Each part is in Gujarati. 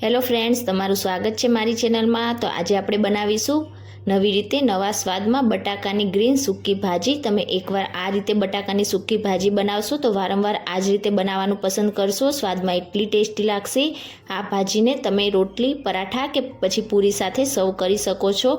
હેલો ફ્રેન્ડ્સ તમારું સ્વાગત છે મારી ચેનલમાં તો આજે આપણે બનાવીશું નવી રીતે નવા સ્વાદમાં બટાકાની ગ્રીન સૂકી ભાજી. તમે એકવાર આ રીતે બટાકાની સૂકી ભાજી બનાવશો તો વારંવાર આ જ રીતે બનાવવાનું પસંદ કરશો. સ્વાદમાં એટલી ટેસ્ટી લાગશે. આ ભાજીને તમે રોટલી, પરાઠા કે પછી પૂરી સાથે સર્વ કરી શકો છો.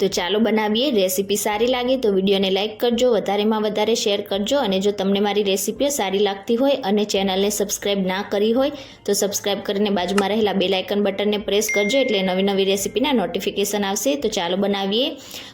તો ચાલો બનાવીએ રેસીપી સારી લાગે તો વિડીયોને લાઇક કરજો, વધારેમાં વધારે શેર કરજો અને જો તમને મારી રેસીપીઓ સારી લાગતી હોય અને ચેનલને સબસ્ક્રાઇબ ના કરી હોય તો સબસ્ક્રાઇબ કરીને બાજુમાં રહેલા બે લાઇકન બટનને પ્રેસ કરજો એટલે નવી નવી રેસીપીના નોટિફિકેશન આવશે. તો ચાલો બનાવીએ.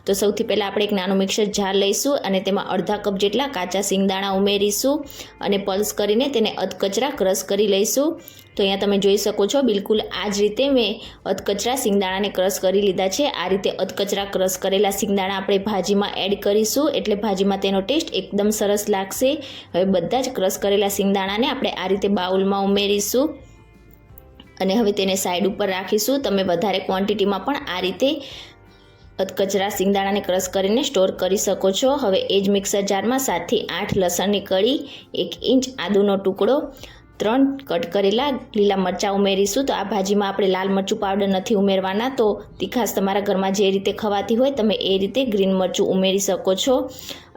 તો સૌથી પહેલાં આપણે એક નાનું મિક્સર જાર લઈશું અને તેમાં અડધા કપ જેટલા કાચા સિંગદાણા ઉમેરીશું અને પલ્સ કરીને તેને અધકચરા ક્રશ કરી લઈશું. તો અહીંયા તમે જોઈ શકો છો, બિલકુલ આ જ રીતે મેં અધકચરા સિંગદાણાને ક્રશ કરી લીધા છે. આ રીતે અધકચરા ક્રશ કરેલા સિંગદાણા આપણે ભાજીમાં એડ કરીશું, એટલે ભાજીમાં તેનો ટેસ્ટ એકદમ સરસ લાગશે. હવે બધા જ ક્રશ કરેલા સિંગદાણાને આપણે આ રીતે બાઉલમાં ઉમેરીશું અને હવે તેને સાઈડ ઉપર રાખીશું. તમે વધારે ક્વોન્ટિટીમાં પણ આ રીતે અધકચરા સિંગદાણાને ક્રશ કરીને સ્ટોર કરી શકો છો. હવે એ જ મિક્સર જારમાં સાતથી આઠ લસણની કળી એક ઇંચ આદુનો ટુકડો ત્રણ કટ કરેલા લીલા મરચાં ઉમેરીશું. તો આ ભાજીમાં આપણે લાલ મરચું પાવડર નથી ઉમેરવાના. તો તીખાશ તમારા ઘરમાં જે રીતે ખવાતી હોય તમે એ રીતે ગ્રીન મરચું ઉમેરી શકો છો.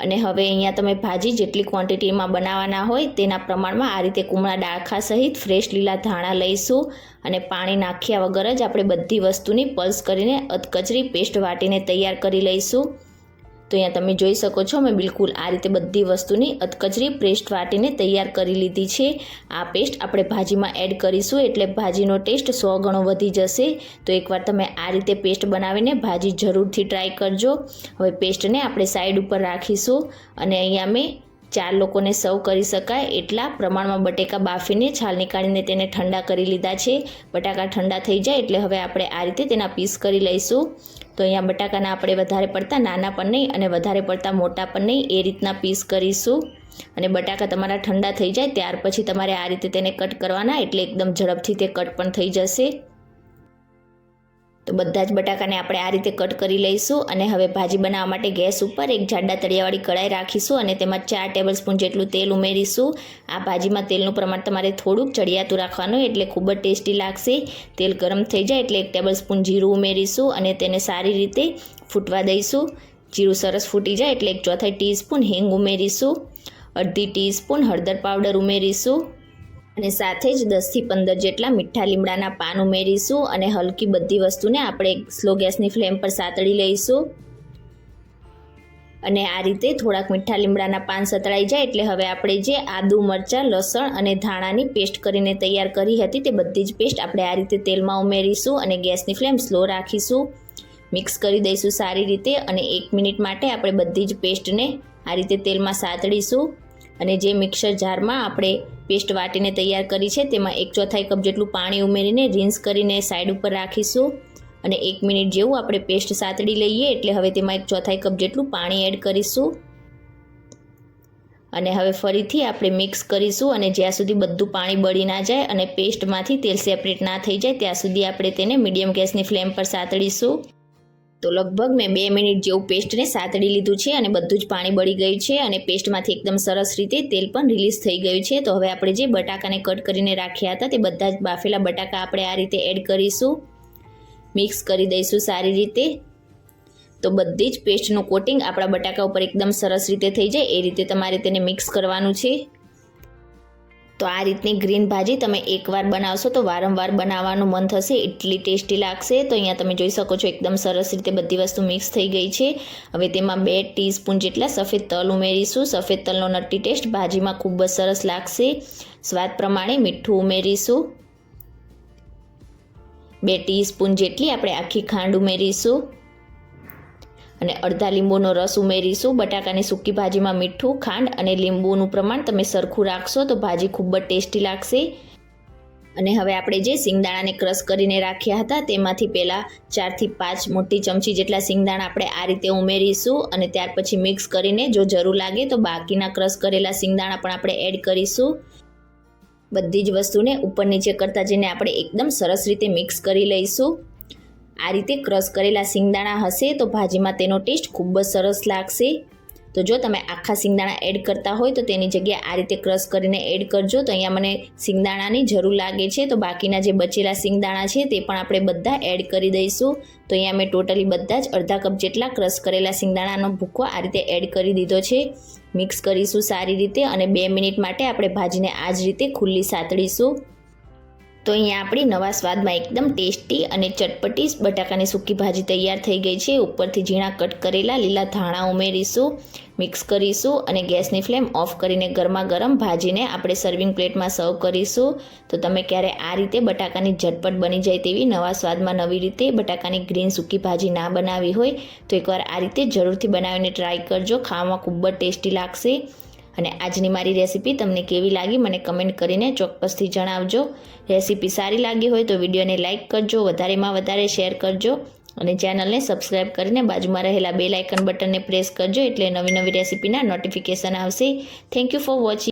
અને હવે અહીંયા તમે ભાજી જેટલી ક્વોન્ટિટીમાં બનાવવાના હોય તેના પ્રમાણમાં આ રીતે કુમળા ડાળખા સહિત ફ્રેશ લીલા ધાણા લઈશું. અને પાણી નાખ્યા વગર જ આપણે બધી વસ્તુની પલ્સ કરીને અધકચરી પેસ્ટ વાટીને તૈયાર કરી લઈશું. તો અહીંયા તમે જોઈ શકો છો મેં બિલકુલ આ રીતે બધી વસ્તુની અધકચરી પેસ્ટ વાટીને તૈયાર કરી લીધી છે. આ પેસ્ટ આપણે ભાજીમાં એડ કરીશું એટલે ભાજીનો ટેસ્ટ સો ગણો વધી જશે. તો એકવાર તમે આ રીતે પેસ્ટ બનાવીને ભાજી જરૂરથી ટ્રાય કરજો. હવે પેસ્ટને આપણે સાઈડ ઉપર રાખીશું અને અહીંયા મેં ચાર લોકોને સર્વ કરી શકાય એટલા પ્રમાણમાં બટેકા બાફીને છાલ નીકાળીને તેને ઠંડા કરી લીધા છે. બટાકા ઠંડા થઈ જાય એટલે હવે આપણે આ રીતે તેના પીસ કરી લઈશું. તો અહીંયા બટાકાના આપણે વધારે પડતા, નાના પણ નહીં અને વધારે પડતા મોટા પણ નહીં, એ રીતના પીસ કરીશું. અને બટાકા તમારા ઠંડા થઈ જાય, ત્યાર પછી તમારે આ રીતે તેને કટ કરવાના, એટલે એકદમ ઝડપથી તે કટ પણ થઈ જશે. તો બધા જ બટાકાને આપણે આ રીતે કટ કરી લઈશું અને હવે ભાજી બનાવવા માટે ગેસ ઉપર એક જાડા તળિયાવાળી કઢાઈ રાખીશું અને તેમાં ચાર ટેબલ સ્પૂન જેટલું તેલ ઉમેરીશું. આ ભાજીમાં તેલનું પ્રમાણ તમારે થોડુંક ચડિયાતું રાખવાનું એટલે ખૂબ જ ટેસ્ટી લાગશે. તેલ ગરમ થઈ જાય એટલે એક ટેબલ સ્પૂન જીરું ઉમેરીશું અને તેને સારી રીતે ફૂટવા દઈશું. જીરું સરસ ફૂટી જાય એટલે એક ચોથાઈ ટીસ્પૂન હિંગ ઉમેરીશું. અડધી ટીસ્પૂન હળદર પાવડર ઉમેરીશું. અને સાથે જ દસથી પંદર જેટલા મીઠા લીમડાના પાન ઉમેરીશું અને હલકી બધી વસ્તુને આપણે સ્લો ગેસની ફ્લેમ પર સાતળી લઈશું. અને આ રીતે થોડાક મીઠા લીમડાના પાન સતળાઈ જાય એટલે હવે આપણે જે આદુ, મરચાં, લસણ અને ધાણાની પેસ્ટ કરીને તૈયાર કરી હતી તે બધી જ પેસ્ટ આપણે આ રીતે તેલમાં ઉમેરીશું અને ગેસની ફ્લેમ સ્લો રાખીશું. મિક્સ કરી દઈશું સારી રીતે અને એક મિનિટ માટે આપણે બધી જ પેસ્ટને આ રીતે તેલમાં સાતળીશું. અને જે મિક્સર જારમાં આપણે પેસ્ટ વાટીને તૈયાર કરી છે. તેમાં એક ચોથાઈ કપ જેટલું પાણી ઉમેરીને રિન્સ કરીને સાઈડ ઉપર રાખીશું. અને એક મિનિટ જેવું આપણે પેસ્ટ સાતડી લઈએ એટલે હવે તેમાં એક ચોથાઈ કપ જેટલું પાણી એડ કરીશું. અને હવે ફરીથી આપણે મિક્સ કરીશું અને જ્યાં સુધી બધું પાણી બળી ના જાય અને પેસ્ટમાંથી તેલ સેપરેટ ના થઈ જાય, ત્યાં સુધી આપણે તેને મીડિયમ ગેસની ફ્લેમ પર સાતડીશું. તો લગભગ મેં બે મિનિટ જેવું પેસ્ટને સાતડી લીધું છે અને બધું જ પાણી બળી ગયું છે અને પેસ્ટમાંથી એકદમ સરસ રીતે તેલ પણ રિલીઝ થઈ ગયું છે. તો હવે આપણે જે બટાકાને કટ કરીને રાખ્યા હતા તે બધા જ બાફેલા બટાકા આપણે આ રીતે એડ કરીશું. મિક્સ કરી દઈશું સારી રીતે. તો બધી જ પેસ્ટનું કોટિંગ આપણા બટાકા ઉપર એકદમ સરસ રીતે થઈ જાય. એ રીતે તમારે તેને મિક્સ કરવાનું છે. તો આ રીતની ગ્રીન ભાજી તમે એકવાર બનાવશો તો વારંવાર બનાવવાનું મન થશે, એટલી ટેસ્ટી લાગશે. તો અહીંયા તમે જોઈ શકો છો એકદમ સરસ રીતે બધી વસ્તુ મિક્સ થઈ ગઈ છે. હવે તેમાં બે ટીસ્પૂન જેટલા સફેદ તલ ઉમેરીશું. સફેદ તલનો નટ્ટી ટેસ્ટ ભાજીમાં ખૂબ જ સરસ લાગશે. સ્વાદ પ્રમાણે મીઠું ઉમેરીશું. બે ટીસ્પૂન જેટલી આપણે આખી ખાંડ ઉમેરીશું. અને અડધા લીંબુનો રસ ઉમેરીશું, બટાકાની સૂકી ભાજીમાં મીઠું, ખાંડ અને લીંબુનું પ્રમાણ તમે સરખું રાખશો તો ભાજી ખૂબ જ ટેસ્ટી લાગશે. અને હવે આપણે જે સિંગદાણાને ક્રશ કરીને રાખ્યા હતા તેમાંથી પહેલાં ચારથી પાંચ મોટી ચમચી જેટલા સિંગદાણા આપણે આ રીતે ઉમેરીશું અને ત્યાર પછી મિક્સ કરીને જો જરૂર લાગે તો બાકીના ક્રશ કરેલા સિંગદાણા પણ આપણે એડ કરીશું. બધી જ વસ્તુને ઉપર નીચે કરતાં જઈને આપણે એકદમ સરસ રીતે મિક્સ કરી લઈશું. આ રીતે ક્રશ કરેલા સિંગદાણા હશે તો ભાજીમાં તેનો ટેસ્ટ ખૂબ જ સરસ લાગશે. તો જો તમે આખા સિંગદાણા એડ કરતા હોય તો તેની જગ્યાએ આ રીતે ક્રશ કરીને એડ કરજો. તો અહીંયા મને સિંગદાણાની જરૂર લાગે છે. તો બાકીના જે બચેલા સિંગદાણા છે તે પણ આપણે બધા એડ કરી દઈશું. તો અહીંયા મેં ટોટલી બધા જ અડધા કપ જેટલા ક્રશ કરેલા સિંગદાણાનો ભૂકો આ રીતે એડ કરી દીધો છે. મિક્સ કરીશું સારી રીતે અને બે મિનિટ માટે આપણે ભાજીને આ જ રીતે ખુલ્લી સાતડીશું. તો અહીંયા આપણી નવા સ્વાદમાં એકદમ ટેસ્ટી અને ચટપટી બટાકાની સૂકી ભાજી તૈયાર થઈ ગઈ છે. ઉપરથી ઝીણા કટ કરેલા લીલા ધાણા ઉમેરીશું, મિક્સ કરીશું અને ગેસની ફ્લેમ ઓફ કરીને ગરમા ગરમ ભાજીને આપણે સર્વિંગ પ્લેટમાં સર્વ કરીશું. તો તમે ક્યારે આ રીતે બટાકાની ઝટપટ બની જાય તેવી નવા સ્વાદમાં નવી રીતે બટાકાની ગ્રીન સૂકી ભાજી ના બનાવી હોય તો એકવાર આ રીતે જરૂરથી બનાવીને ટ્રાય કરજો. ખાવામાં ખૂબ જ ટેસ્ટી લાગશે. અને આજની મારી રેસીપી તમને કેવી લાગી મને કમેન્ટ કરીને ચોક્કસથી જણાવજો. રેસીપી સારી લાગી હોય તો વિડીયોને લાઇક કરજો, વધારેમાં વધારે શેર કરજો અને ચેનલને સબસ્ક્રાઇબ કરીને બાજુમાં રહેલા બે લાઇકન બટનને પ્રેસ કરજો એટલે નવી નવી રેસીપીના નોટિફિકેશન આવશે. Thank you for watching.